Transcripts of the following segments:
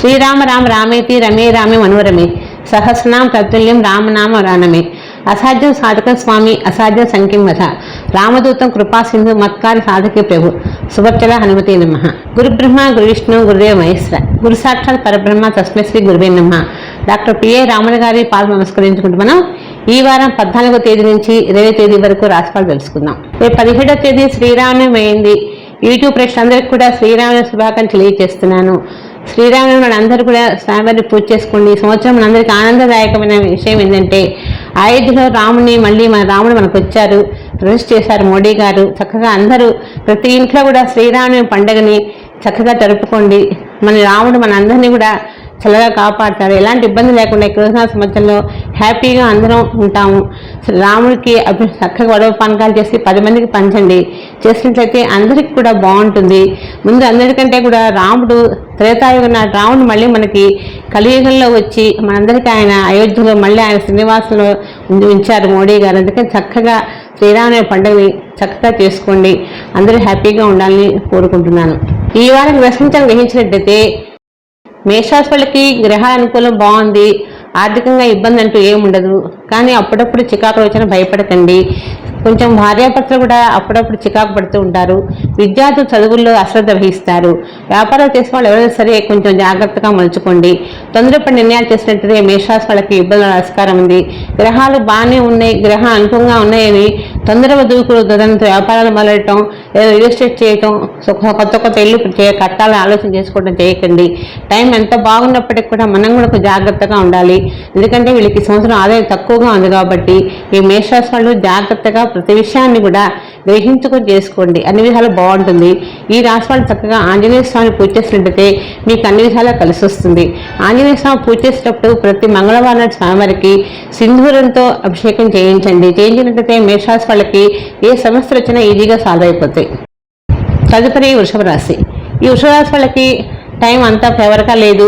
శ్రీరామ రామ రామేతి రమే రామే మనోరమే. సహస్రనామ తత్తుల్యం రామనామ రాణమే అసాధ్యం సాధక స్వామి అసాధ్యం సంఖ్యం వధ. రామదూతం కృపా సింధు మత్కారి సాధకే ప్రభు. సుభచ్చల హనుమతే నమ. గురుబ్రహ్మ గురువిష్ణు గురు విష్ణు గురుదేవ మహేశ్వర. గురు సాక్షాత్ పరబ్రహ్మ తస్మై శ్రీ గురువే నమ. డాక్టర్ పిఏ రాములు గారి పాలు నమస్కరించుకుంటూ మనం ఈ వారం పద్నాలుగో తేదీ నుంచి ఇరవై తేదీ వరకు రాశిఫలాలు తెలుసుకుందాం. రేపు పదిహేడో తేదీ శ్రీరామనవమి అయింది. యూట్యూబ్ ప్రేక్షకులందరికీ కూడా శ్రీరామ శుభాకాంక్షలు తెలియజేస్తున్నాను. శ్రీరాముడు అందరూ కూడా స్వామివారిని పూజ చేసుకోండి. ఈ సంవత్సరం మనందరికీ ఆనందదాయకమైన విషయం ఏంటంటే అయోధ్యలో రాముని మళ్ళీ మన రాముడు మనకు వచ్చారు. ప్రతిష్ఠ చేశారు మోడీ గారు. చక్కగా అందరూ ప్రతి ఇంట్లో కూడా శ్రీరాముని పండుగని చక్కగా జరుపుకోండి. మన రాముడు మనందరినీ కూడా చల్లగా కాపాడతారు. ఎలాంటి ఇబ్బంది లేకుండా కృష్ణ సంవత్సరంలో హ్యాపీగా అందరం ఉంటాము. రాముడికి అభి చక్కగా గొడవ పానకాలు చేసి పది మందికి పంచండి. చేసినట్లయితే అందరికి కూడా బాగుంటుంది. ముందు అందరికంటే కూడా రాముడు త్రేతాయుగం నాటి రాముడు మళ్ళీ మనకి కలియుగంలో వచ్చి మనందరికీ ఆయన అయోధ్యలో మళ్ళీ ఆయన శ్రీనివాసంలో ఉంచారు మోడీ గారు. అందుకని చక్కగా శ్రీరామ పండుగని చక్కగా చేసుకోండి. అందరూ హ్యాపీగా ఉండాలని కోరుకుంటున్నాను. ఈ వారం గ్రహించాలని గ్రహించినట్టయితే మేషరాశి వాళ్ళకి గ్రహాల అనుకూలం బాగుంది. ఆర్థికంగా ఇబ్బంది అంటూ ఏముండదు. కానీ అప్పుడప్పుడు చికాకులు వచ్చిన భయపడకండి. కొంచెం భార్యాపత్ర కూడా అప్పుడప్పుడు చికాకు పడుతూ ఉంటారు. విద్యార్థులు చదువుల్లో అశ్రద్ధ వహిస్తారు. వ్యాపారాలు చేసే వాళ్ళు ఎవరైనా సరే కొంచెం జాగ్రత్తగా మలుచుకోండి. తొందరపడి నిర్ణయాలు చేసినట్టుగా మేషరాశి వాళ్ళకి ఇబ్బందుల ఆస్కారం ఉంది. గ్రహాలు బాగానే ఉన్నాయి గ్రహం అనుకూలంగా ఉన్నాయని తొందరగా దూకుడు దాంతో వ్యాపారాలు మొదలెట్టడం లేదా రియల్ ఎస్టేట్ చేయటం కొత్త కొత్త ఇల్లు కట్టాలని ఆలోచన చేసుకోవడం చేయకండి. టైం ఎంత బాగున్నప్పటికీ కూడా మనం కూడా జాగ్రత్తగా ఉండాలి. ఎందుకంటే వీళ్ళకి సంవత్సరం ఆదాయం తక్కువగా ఉంది కాబట్టి ఈ మేషరాశి వాళ్ళు జాగ్రత్తగా ప్రతి విషయాన్ని కూడా గ్రహించుకొని చేసుకోండి. అన్ని విధాలు బాగుంటుంది. ఈ రాశి వాళ్ళు చక్కగా ఆంజనేయ స్వామిని పూజ చేసినట్టయితే మీకు అన్ని విధాలా కలిసి వస్తుంది. ఆంజనేయ స్వామి పూజ చేసేటప్పుడు ప్రతి మంగళవారం నాడు స్వామివారికి సింధూరంతో అభిషేకం చేయించండి. చేయించినట్టయితే మేషరాశి వాళ్ళకి ఏ సమస్యలు వచ్చినా ఈజీగా సాల్వ్ అయిపోతాయి. తదుపరి వృషభ రాశి. ఈ వృషభ రాశి వాళ్ళకి టైం అంతా ఫేవర్గా లేదు.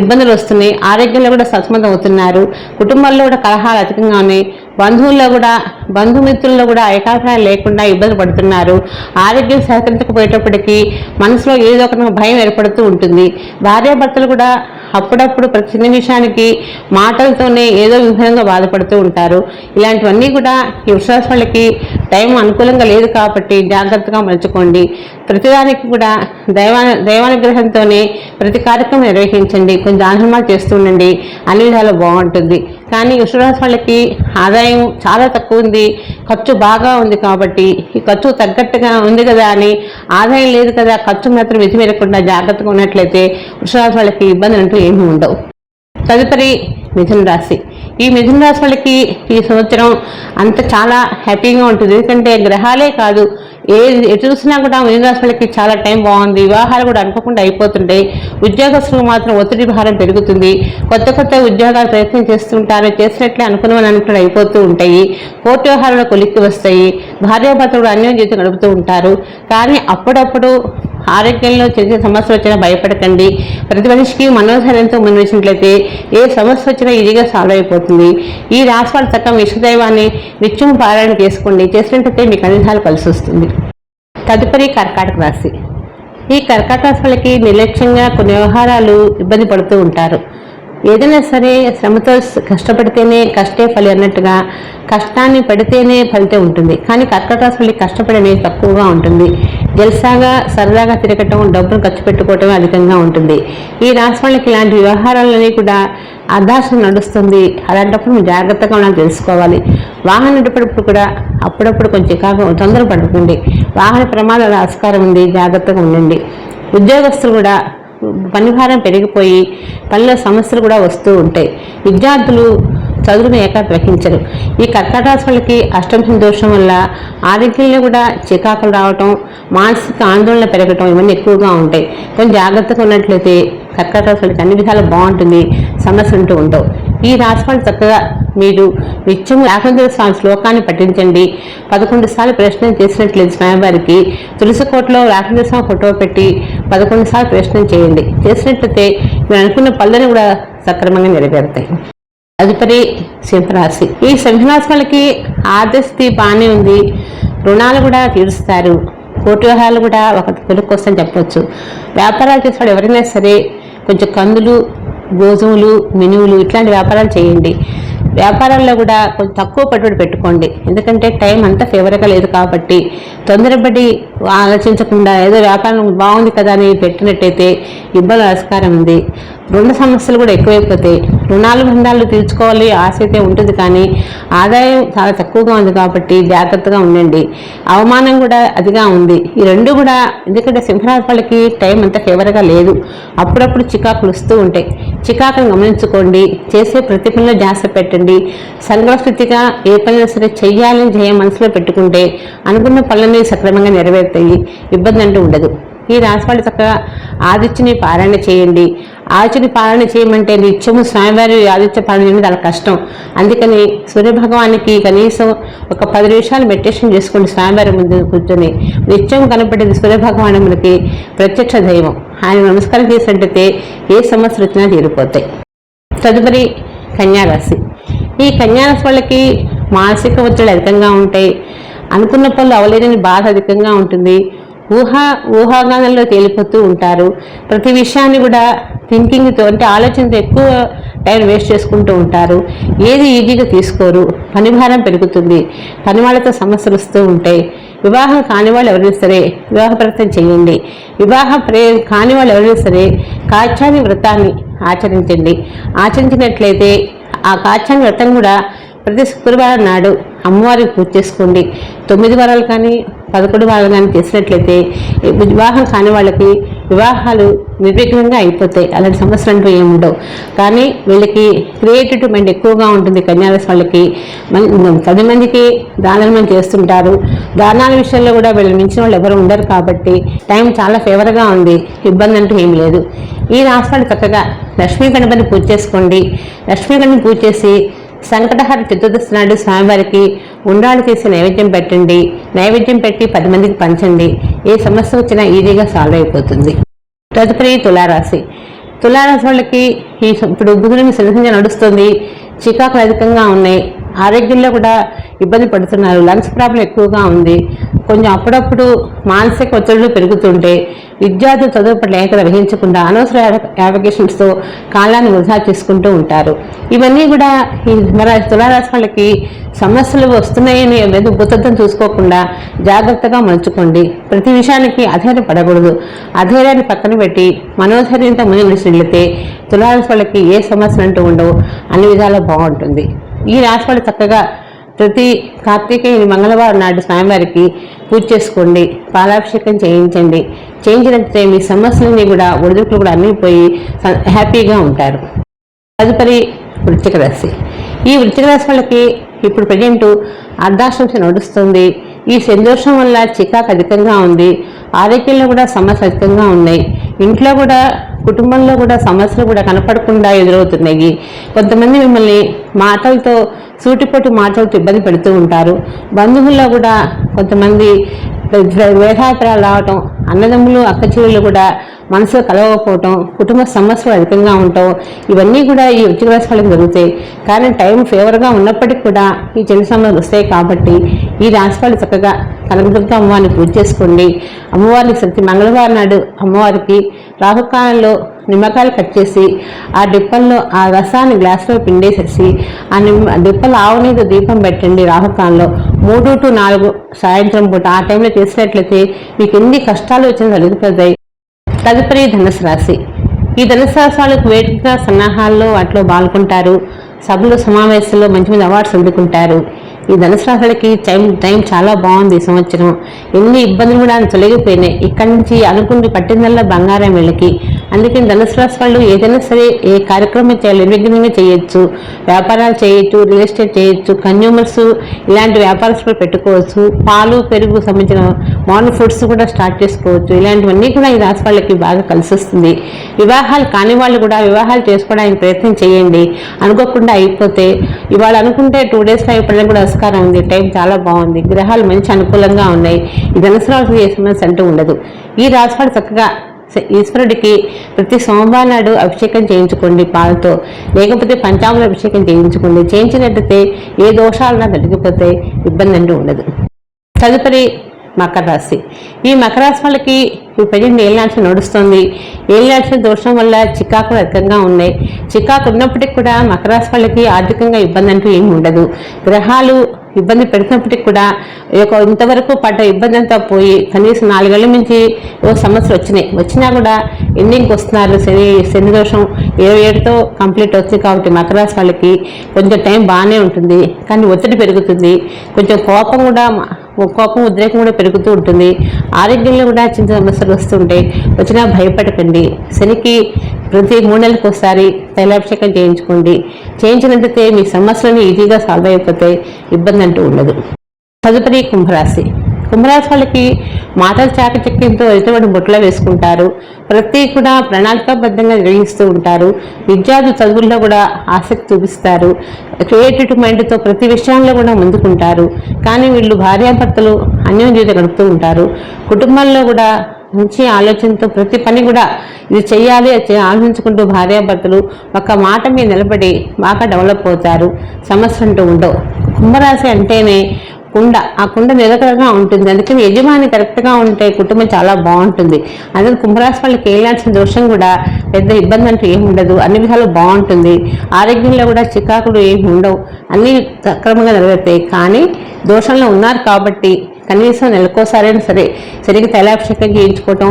ఇబ్బందులు వస్తున్నాయి. ఆరోగ్యంలో కూడా సస్మతం అవుతున్నారు. కుటుంబాల్లో కూడా కలహాలు అధికంగా ఉన్నాయి. బంధువుల్లో కూడా బంధుమిత్రుల్లో కూడా ఏకాభిప్రాయం లేకుండా ఇబ్బంది పడుతున్నారు. ఆరోగ్యం సహకరించకపోయేటప్పటికీ మనసులో ఏదో ఒక భయం ఏర్పడుతూ ఉంటుంది. భార్యాభర్తలు కూడా అప్పుడప్పుడు ప్రతి చిన్న విషయానికి మాటలతోనే ఏదో విధంగా బాధపడుతూ ఉంటారు. ఇలాంటివన్నీ కూడా ఈ విశ్వాస వాళ్ళకి టైం అనుకూలంగా లేదు కాబట్టి జాగ్రత్తగా మలుచుకోండి. ప్రతిదానికి కూడా దైవా దైవానుగ్రహంతోనే ప్రతి కార్యక్రమం నిర్వహించండి. కొంచెం దానమాలు చేస్తూ ఉండండి. అన్ని విధాలు బాగుంటుంది. కానీ వృషభరాశి వాళ్ళకి ఆదాయం చాలా తక్కువ ఉంది. ఖర్చు బాగా ఉంది కాబట్టి ఈ ఖర్చు తగ్గట్టుగా ఉంది కదా అని ఆదాయం లేదు కదా ఖర్చు మాత్రం విధి మీరకుండా జాగ్రత్తగా ఉన్నట్లయితే వృషభరాశి వాళ్ళకి ఇబ్బందులు ఇబ్బందులు ఏమీ ఉండవు. తదుపరి మిథున రాశి. ఈ మిథున రాశి వాళ్ళకి ఈ సంవత్సరం అంత చాలా హ్యాపీగా ఉంటుంది. ఎందుకంటే గ్రహాలే కాదు ఏ ఎటు చూసినా కూడా మిథున రాశి వాళ్ళకి చాలా టైం బాగుంది. వివాహాలు కూడా అనుకోకుండా అయిపోతుంటాయి. ఉద్యోగస్తులకు మాత్రం ఒత్తిడి భారం పెరుగుతుంది. కొత్త కొత్త ఉద్యోగాలు ప్రయత్నం చేస్తుంటారు. చేసినట్లే అనుకున్నామని అనుకుని అయిపోతూ ఉంటాయి. కోర్టు వ్యవహారంలో కొలిక్కి వస్తాయి. భార్యాభర్తలు అన్యోన్య జీవితం గడుపుతూ ఉంటారు. కానీ అప్పుడప్పుడు ఆరోగ్యంలో చిన్న సమస్యలు వచ్చినా భయపడకండి. ప్రతి మనిషికి మనోధైర్యంతో ముందుంచినట్లయితే ఏ సమస్య వచ్చినా ఈజీగా సాల్వ్ అయిపోతుంది. ఈ రాశి వాళ్ళ చక్కగా విశ్వదైవాన్ని నిత్యం పారాయణ చేసుకోండి. చేసినట్టయితే మీకు అన్ని కలిసి వస్తుంది. తదుపరి కర్కాటక రాశి. ఈ కర్కాటక రాశి వాళ్ళకి నిర్లక్ష్యంగా కొన్ని వ్యవహారాలు ఇబ్బంది పడుతూ ఉంటారు. ఏదైనా సరే శ్రమతో కష్టపడితేనే కష్టే ఫలి అన్నట్టుగా కష్టాన్ని పడితేనే ఫలితే ఉంటుంది. కానీ కర్కాటక రాశి వాళ్ళకి కష్టపడి అనేది తక్కువగా ఉంటుంది. జల్సాగా సరదాగా తిరగటం డబ్బులు ఖర్చు పెట్టుకోవటం అధికంగా ఉంటుంది. ఈ రాశి వాళ్ళకి ఇలాంటి వ్యవహారాలన్నీ కూడా అర్ధాశం నడుస్తుంది. అలాంటప్పుడు మేము జాగ్రత్తగా ఉండాలని తెలుసుకోవాలి. వాహనం నడిపేటప్పుడు కూడా అప్పుడప్పుడు కొంచెం కాక తొందర పడుతుంది వాహన ప్రమాదాల ఆస్కారం ఉంది. జాగ్రత్తగా ఉండండి. ఉద్యోగస్తులు కూడా పనిభారం పెరిగిపోయి పనిలో సమస్యలు కూడా వస్తూ ఉంటాయి. విద్యార్థులు చదువును ఏకాగ్ర వహించరు ఈ కర్కాటక అష్టంశం దోషం వల్ల ఆరోగ్యంలో కూడా చికాకులు రావటం మానసిక ఆందోళన పెరగటం ఇవన్నీ ఎక్కువగా ఉంటాయి. కొంచెం జాగ్రత్తగా ఉన్నట్లయితే కర్కాటక అన్ని విధాలు బాగుంటుంది సమస్యలు ఉంటూ ఉండవు. ఈ రాశి చక్కగా మీరు నిత్యం రాఘవేంద్ర స్వామి శ్లోకాన్ని పఠించండి. పదకొండు సార్లు ప్రశ్న చేసినట్లేదు స్వామివారికి తులసి కోటలో రాఘవేంద్ర స్వామి ఫోటో పెట్టి పదకొండు సార్లు ప్రశ్న చేయండి. చేసినట్లయితే మీరు అనుకున్న పనులను కూడా సక్రమంగా నెరవేరుతాయి. తదుపరి సింహరాశి. ఈ సింహరాశి వాళ్ళకి ఆర్థిక స్థితి బాగానే ఉంది. రుణాలు కూడా తీరుస్తారు. కోర్టు వ్యవహారాలు కూడా ఒక కొలుక్కొస్తని చెప్పవచ్చు వ్యాపారాలు చేసేవాడు ఎవరైనా సరే కొంచెం కందులు గోధుమలు మినువులు ఇట్లాంటి వ్యాపారాలు చేయండి. వ్యాపారాల్లో కూడా కొంచెం తక్కువ పెట్టుబడి పెట్టుకోండి. ఎందుకంటే టైం అంతా ఫేవర్గా లేదు కాబట్టి తొందరపడి ఆలోచించకుండా ఏదో వ్యాపారం బాగుంది కదా అని పెట్టినట్టయితే ఇబ్బంది ఆస్కారం ఉంది. రుణ సమస్యలు కూడా ఎక్కువైపోతాయి. రుణాలు బంధాలు తీర్చుకోవాలి ఆశ అయితే ఉంటుంది కానీ ఆదాయం చాలా తక్కువగా ఉంది కాబట్టి జాగ్రత్తగా ఉండండి. అవమానం కూడా అదిగా ఉంది. ఈ రెండు కూడా ఎందుకంటే సింహరాశి వాళ్ళకి టైం అంత ఫేవర్గా లేదు. అప్పుడప్పుడు చికాకులు వస్తూ ఉంటాయి. చికాకును గమనించుకోండి. చేసే ప్రతి పనిలో ధ్యాస పెట్టండి. సంఘస్థితిగా ఏ పనైనా సరే చెయ్యాలని చేయ మనసులో పెట్టుకుంటే అనుకున్న పనులన్నీ సక్రమంగా నెరవేరుతాయి. ఇబ్బంది అంటూ ఉండదు. ఈ రాశివాళ్ళు చక్కగా ఆదిత్యుని పారాయణ చేయండి. ఆదిత్యుని పాలన చేయమంటే నిత్యము స్వామివారి ఆదిత్య పాలన చేయడం చాలా కష్టం. అందుకని సూర్యభగవానికి కనీసం ఒక పది నిమిషాలు మెడిటేషన్ చేసుకోండి స్వామివారి ముందు కూర్చొని. నిత్యం కనపడేది సూర్యభగవాను మనకి ప్రత్యక్ష దైవం. ఆయన నమస్కారం చేసినట్టయితే ఏ సమస్యలు వచ్చినా తీరిపోతాయి. తదుపరి కన్యారాశి. ఈ కన్యారాశి వాళ్ళకి మానసిక ఒత్తిడి అధికంగా ఉంటాయి. అనుకున్న పనులు అవలేదని బాధ అధికంగా ఉంటుంది. ఊహా ఊహాగానంలో తేలిపోతూ ఉంటారు. ప్రతి విషయాన్ని కూడా థింకింగ్తో అంటే ఆలోచనతో ఎక్కువ టైం వేస్ట్ చేసుకుంటూ ఉంటారు. ఏది ఈజీగా తీసుకోరు. పని భారం పెరుగుతుంది. పని వాళ్ళతో సమస్యలు వస్తూ ఉంటాయి. వివాహం కాని వాళ్ళు ఎవరైనా సరే వివాహ వ్రతం చేయండి. వివాహం ప్రే కాని వాళ్ళు ఎవరైనా సరే కాచాని వ్రతాన్ని ఆచరించండి. ఆచరించినట్లయితే ఆ కాచాని వ్రతం కూడా ప్రతి శుక్రవారం నాడు అమ్మవారికి పూజ చేసుకోండి. తొమ్మిది వారాలు కానీ పదకొండు వారాలు తీసినట్లయితే చేసినట్లయితే వివాహం కాని వాళ్ళకి వివాహాలు నిర్విఘ్నంగా అయిపోతాయి. అలాంటి సమస్యలు అంటూ ఏమి ఉండవు. కానీ వీళ్ళకి క్రియేటివిటీ మైండ్ ఎక్కువగా ఉంటుంది కన్యారాశి వాళ్ళకి. పది మందికి దానం చేస్తుంటారు. దానాల విషయంలో కూడా వీళ్ళు మించిన వాళ్ళు ఎవరు ఉండరు కాబట్టి టైం చాలా ఫేవర్గా ఉంది. ఇబ్బంది అంటూ ఏం లేదు. ఈ రాశి వాళ్ళు చక్కగా లక్ష్మీ గణపతిని పూజ చేసుకోండి. లక్ష్మీ గణపతిని పూజ చేసి సంకటహర చతుర్దశి నాడు స్వామివారికి ఉండ్రాలు చేసి నైవేద్యం పెట్టండి. నైవేద్యం పెట్టి పది మందికి పంచండి. ఏ సమస్య వచ్చినా ఈజీగా సాల్వ్ అయిపోతుంది. తదుపరి తులారాశి. తులారాశి వాళ్ళకి ఈ ఇప్పుడు బుధుని సరిసంగా నడుస్తుంది. చికాకులు అధికంగా ఉన్నాయి. ఆరోగ్యంలో కూడా ఇబ్బంది పడుతున్నారు. లంగ్స్ ప్రాబ్లం ఎక్కువగా ఉంది. కొంచెం అప్పుడప్పుడు మానసిక ఒత్తిడులు పెరుగుతుంటే విద్యార్థులు చదువు పట్ల ఏకత వహించకుండా అనవసర యావిగేషన్స్తో కాలాన్ని వృధా చేసుకుంటూ ఉంటారు. ఇవన్నీ కూడా ఈ తులారాశి వాళ్ళకి సమస్యలు వస్తున్నాయని ఏదో భూతత్వం చూసుకోకుండా జాగ్రత్తగా మలుచుకోండి. ప్రతి విషయానికి అధైర్యం పడకూడదు అధైర్యాన్ని పక్కన పెట్టి మనోధైర్యంతో ముందు వెళ్తే తులారాశి వాళ్ళకి ఏ సమస్యలు అంటూ ఉండవు. అన్ని విధాలా బాగుంటుంది. ఈ రాశి వాళ్ళు చక్కగా ప్రతి కార్తీకేయుని మంగళవారం నాడు స్వామివారికి పూజ చేసుకోండి. పాలాభిషేకం చేయించండి. చేయించినట్లయితే మీ సమస్యలన్నీ కూడా ఒడిదుడుకులు కూడా అన్నీ పోయి హ్యాపీగా ఉంటారు. తదుపరి వృత్తిక రాశి. ఈ వృత్తిక రాశి వాళ్ళకి ఇప్పుడు ప్రజెంట్ అర్ధాశ్రంశ నడుస్తుంది. ఈ సంతోషం వల్ల చికాకు అధికంగా ఉంది. ఆరోగ్యంలో కూడా సమస్య అధికంగా ఉన్నాయి. ఇంట్లో కూడా కుటుంబంలో కూడా సమస్యలు కూడా కనపడకుండా ఎదురవుతున్నాయి. కొంతమంది మిమ్మల్ని మాటలతో సూటిపోటి మాటలతో ఇబ్బంది పెడుతూ ఉంటారు. బంధువుల్లో కూడా కొంతమంది వేధాభిప్రాయాలు రావటం అన్నదమ్ములు అక్క చెల్లెలు కూడా మనసులో కలవకపోవటం కుటుంబ సమస్యలు అధికంగా ఉండటం ఇవన్నీ కూడా ఈ వృత్తిక రాశి వాళ్ళకి జరుగుతాయి. కానీ టైం ఫేవర్గా ఉన్నప్పటికీ కూడా ఈ చిన్న సమస్యలు వస్తాయి కాబట్టి ఈ రాశి వాళ్ళు చక్కగా కనకదుర్గ అమ్మవారిని పూజ చేసుకోండి. అమ్మవారికి శక్తి మంగళవారం నాడు అమ్మవారికి రాహుకాలంలో నిమ్మకాయలు కట్ చేసి ఆ డిప్పల్లో ఆ రసాన్ని గ్లాస్లో పిండేసేసి ఆ నిమ్మ డిప్పలు ఆవు మీద దీపం పెట్టండి రాహుకాలంలో. మూడు టు నాలుగు సాయంత్రం పూట ఆ టైంలో చేసినట్లయితే మీకు ఎన్ని కష్టాలు వచ్చినా తొలగిపోతాయి తదుపరి ధనుసు రాశి. ఈ ధనుసు రాశి వాళ్ళకు సన్నాహాల్లో వాటిలో పాల్గొంటారు. సభలు సమావేశాల్లో మంచి మంచి అవార్డ్స్ అందుకుంటారు. ఈ ధనుసు రాశులకి టైం టైం చాలా బాగుంది ఈ సంవత్సరం. ఎన్ని ఇబ్బందులు కూడా తొలగిపోయినాయి. ఇక్కడి నుంచి అనుకుంది పట్టిందల్లా బంగారం వీళ్ళకి. అందుకని ధనుసు రాశి వాళ్ళు ఏదైనా సరే ఏ కార్యక్రమం చేయాలి నిర్విఘ్నంగా చేయొచ్చు వ్యాపారాలు చేయొచ్చు రియల్ ఎస్టేట్ చేయొచ్చు కన్యూమర్స్ ఇలాంటి వ్యాపారస్తులు పెట్టుకోవచ్చు. పాలు పెరుగు సంబంధించిన మార్నింగ్ ఫుడ్స్ కూడా స్టార్ట్ చేసుకోవచ్చు. ఇలాంటివన్నీ కూడా ఈ రాశి వాళ్ళకి బాగా కలిసి వస్తుంది. వివాహాలు కాని వాళ్ళు కూడా వివాహాలు చేసుకోవడానికి ప్రయత్నం చేయండి. అనుకోకుండా అయిపోతే ఇవాళ అనుకుంటే టూ డేస్లో అయిపోవడానికి కూడా ఆస్కారం ఉంది. టైం చాలా బాగుంది. గ్రహాలు మంచి అనుకూలంగా ఉన్నాయి. ఈ ధనుసు రాశి ఏ అంటూ ఉండదు. ఈ రాశివాడు చక్కగా ఈశ్వరుడికి ప్రతి సోమవారం నాడు అభిషేకం చేయించుకోండి పాలతో. లేకపోతే పంచాముల అభిషేకం చేయించుకోండి. చేయించినట్టయితే ఏ దోషాలన్నా తగ్గిపోతే ఇబ్బంది అంటూ ఉండదు. తదుపరి మకర రాశి. ఈ మకర రాశి వాళ్ళకి ఈ ప్రజెంట్ ఏళ్ళనాడ్స్ నడుస్తుంది. ఏళ్ళనాడ్స్ దోషం వల్ల చికాకులు అధికంగా ఉన్నాయి. చికాకు ఉన్నప్పటికీ కూడా మకర రాశి వాళ్ళకి ఆర్థికంగా ఇబ్బంది అంటూ ఏమి ఉండదు. గ్రహాలు ఇబ్బంది పెడుతున్నప్పటికి కూడా ఒక ఇంతవరకు పడ్డ ఇబ్బంది అంతా పోయి కనీసం నాలుగేళ్ళ నుంచి ఓ సమస్యలు వచ్చినాయి. వచ్చినా కూడా ఎండింగ్కి వస్తున్నారు. శని శని దోషం ఇరవై ఏడుతో కంప్లీట్ అవుతుంది కాబట్టి మకర రాశి వాళ్ళకి కొంచెం టైం బాగానే ఉంటుంది. కానీ ఒత్తిడి పెరుగుతుంది. కొంచెం కోపం కూడా కోపం ఉద్రేకం కూడా పెరుగుతూ ఉంటుంది. ఆరోగ్యంలో కూడా చిన్న సమస్యలు వస్తుంటాయి వచ్చినా భయపడకండి. శనికి ప్రతి మూడు నెలలకు ఒకసారి తైలాభిషేకం చేయించుకోండి. చేయించినట్లయితే మీ సమస్యలను ఈజీగా సాల్వ్ అయిపోతాయి. ఇబ్బంది అంటూ ఉండదు. తదుపరి కుంభరాశి. కుంభరాశి వాళ్ళకి మాటల చాకచక్యంతో ఎటువంటి బుట్టలో వేసుకుంటారు. ప్రతి కూడా ప్రణాళికాబద్ధంగా నిర్వహిస్తూ ఉంటారు. విద్యార్థులు చదువుల్లో కూడా ఆసక్తి చూపిస్తారు. క్రియేటివ్ మైండ్తో ప్రతి విషయంలో కూడా ముందుకుంటారు. కానీ వీళ్ళు భార్యాభర్తలు అన్యోన్య జీవితం గడుపుతూ ఉంటారు. కుటుంబంలో కూడా మంచి ఆలోచనతో ప్రతి పని కూడా ఇది చేయాలి ఆలోచించుకుంటూ భార్యాభర్తలు ఒక మాట మీద నిలబడి బాగా డెవలప్ అవుతారు. సమస్య అంటూ ఉండవు. కుంభరాశి అంటేనే కుండ. ఆ కుండ నిలకడగా ఉంటుంది. అందుకని యజమాని కరెక్ట్గా ఉంటే కుటుంబం చాలా బాగుంటుంది. అందుకే కుంభరాశి వాళ్ళకి ఏలాల్సిన దోషం కూడా పెద్ద ఇబ్బంది అంటూ ఏమి ఉండదు. అన్ని విధాలు బాగుంటుంది. ఆరోగ్యంలో కూడా చికాకులు ఏమి ఉండవు. అన్నీ సక్రమంగా నెరవేరుతాయి. కానీ దోషంలో ఉన్నారు కాబట్టి కనీసం నెలకోసారైనా సరే సరిగ్గా తైలాభిషేకం చేయించుకోవటం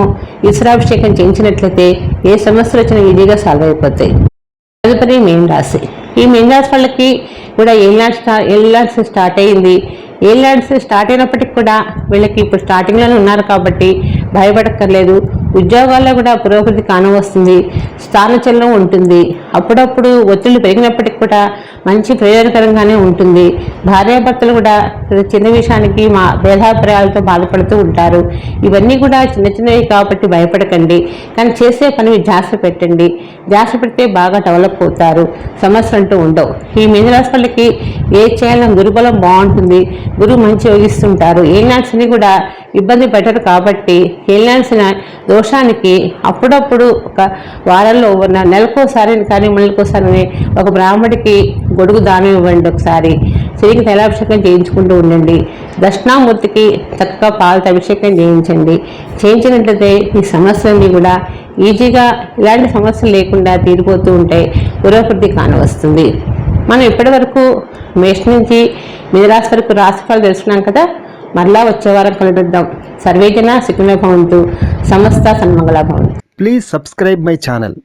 ఈశ్వరాభిషేకం చేయించినట్లయితే ఏ సమస్యలు వచ్చినా ఈజీగా సాల్వ్ అయిపోతాయి. తదుపరి మెయిన్ రాశి ఈ మెయిన్ రాశి వాళ్ళకి కూడా ఏళ్ళాడ్ స్టా ఏళ్ళాడ్స్ స్టార్ట్ అయింది. ఏళ్ళాడ్స్ స్టార్ట్ అయినప్పటికి కూడా వీళ్ళకి ఇప్పుడు స్టార్టింగ్లోనే ఉన్నారు కాబట్టి భయపడక్కర్లేదు. ఉద్యోగాల్లో కూడా పురోగతి కానవస్తుంది. స్థానచలనం ఉంటుంది. అప్పుడప్పుడు ఒత్తిళ్ళు పెరిగినప్పటికి కూడా మంచి ప్రయోజనకరంగానే ఉంటుంది. భార్యాభర్తలు కూడా ప్రతి చిన్న విషయానికి మా భేదాభిప్రాయాలతో బాధపడుతూ ఉంటారు. ఇవన్నీ కూడా చిన్న చిన్నవి కాబట్టి భయపడకండి. కానీ చేసే పని ధ్యాస పెట్టండి. ధ్యాస పెడితే బాగా డెవలప్ అవుతారు. సమస్య అంటూ ఉండవు. ఈ మీనరాశి వాళ్ళకి ఏ చేయాలన్నా గురుబలం బాగుంటుంది. గురువు మంచి యోగిస్తుంటారు. ఏనాడ్స్ని కూడా ఇబ్బంది పెట్టరు కాబట్టి వెళ్ళాల్సిన దోషానికి అప్పుడప్పుడు ఒక వారంలో ఉన్న నెలకోసారి కానీ మళ్ళీకోసారి ఒక బ్రాహ్మడికి గొడుగు దానం ఇవ్వండి ఒకసారి. శరికి తైలాభిషేకం చేయించుకుంటూ ఉండండి. దక్షిణామూర్తికి చక్కగా పాలతో అభిషేకం చేయించండి. చేయించినట్లయితే ఈ సమస్యలన్నీ కూడా ఈజీగా ఇలాంటి సమస్యలు లేకుండా తీరిపోతూ ఉంటే పురోభివృద్ధి కానవస్తుంది. మనం ఇప్పటి వరకు మేష నుంచి మిథరాశి వరకు రాశిఫలాలు తెలుసుకున్నాం కదా? మరలా వచ్చే వారం కలుద్దాం. సర్వేజన సుఖమే భవంతు. సమస్త సన్మంగళ భవంతు. Please subscribe my channel